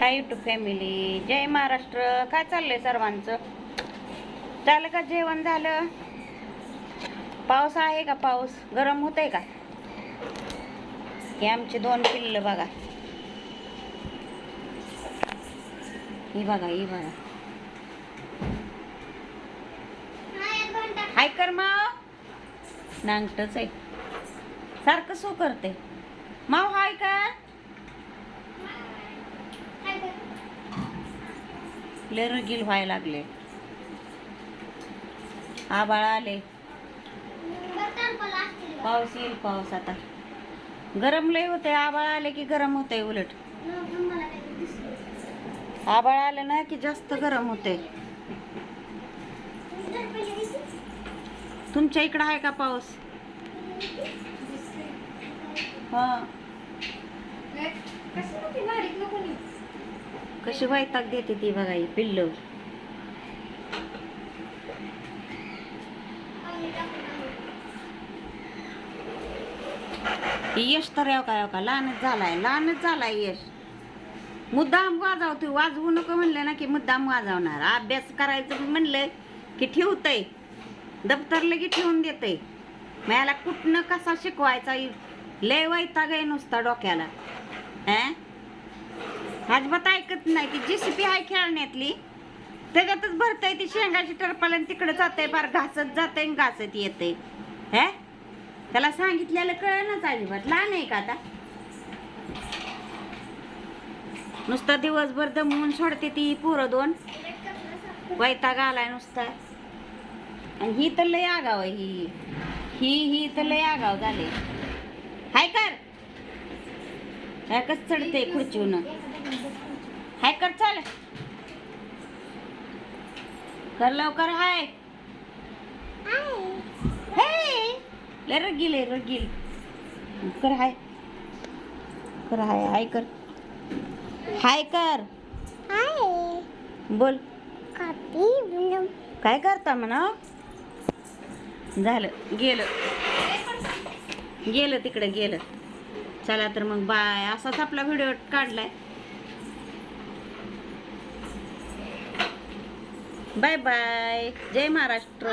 High to family जय महाराष्ट्र. काय चाललंय सर्वांचं? झालं का जेवण झालं? पाऊस आहे का पाऊस? गरम होतंय का? हे आमचे दोन पिल्लं बघा. ही बघा ही बघा. हाय कर माव नांगटच आहे. सारखं सो करते. माव हाय का? लय रगील व्हायला लागले. आबाळ आले. पाऊस येईल पाऊस आता. गरम लय होते आबाळ आले की गरम होते उलट. आबाळ आलं ना की जास्त गरम होते तुमच्या इकडं आहे का पाऊस? हा. कशी वैताग देते ती बघा ही पिल्ल. यश तर याव का याव का? लहानच झालाय लहानच झालाय यश. मुद्दाम वाजवतोय वाजवू नको म्हणलं ना की मुद्दाम वाजवणार. अभ्यास करायचं म्हणलं की ठेवतय. दप्तर लगे ठेवून देते मला कुठनं कसा शिकवायचा? लय वैताग आहे नुसता डोक्याला. अं? अजिबात ऐकत नाही. ती जेसीपी आहे खेळण्यातली. त्याच्यातच भरताय ती शेंगाची टरपाल आणि तिकडे जाते बार घासत जाते आणि घासत येते हे? त्याला सांगितलेलं कळणच अजिबात. लहान आहे का आता? नुसता दिवसभर दमवून सोडते ती पोरं दोन. वैताग आलाय नुसता. आणि ही तर लय आगाव आहे ही. ही ही तर लय आगाव झाले. हाय कर. कस चढते खुर्चीवून हाय कर चाल. कर लवकर हाय. हे लय रगील आहे रगील. कर हाय. कर हाय हाय कर. हाय कर. बोल. काय करता म्हणा? झालं गेलं. गेलं तिकडे गेलं. चला तर मग बाय असाच आपला व्हिडिओ काढलाय. Bye bye. जय महाराष्ट्र.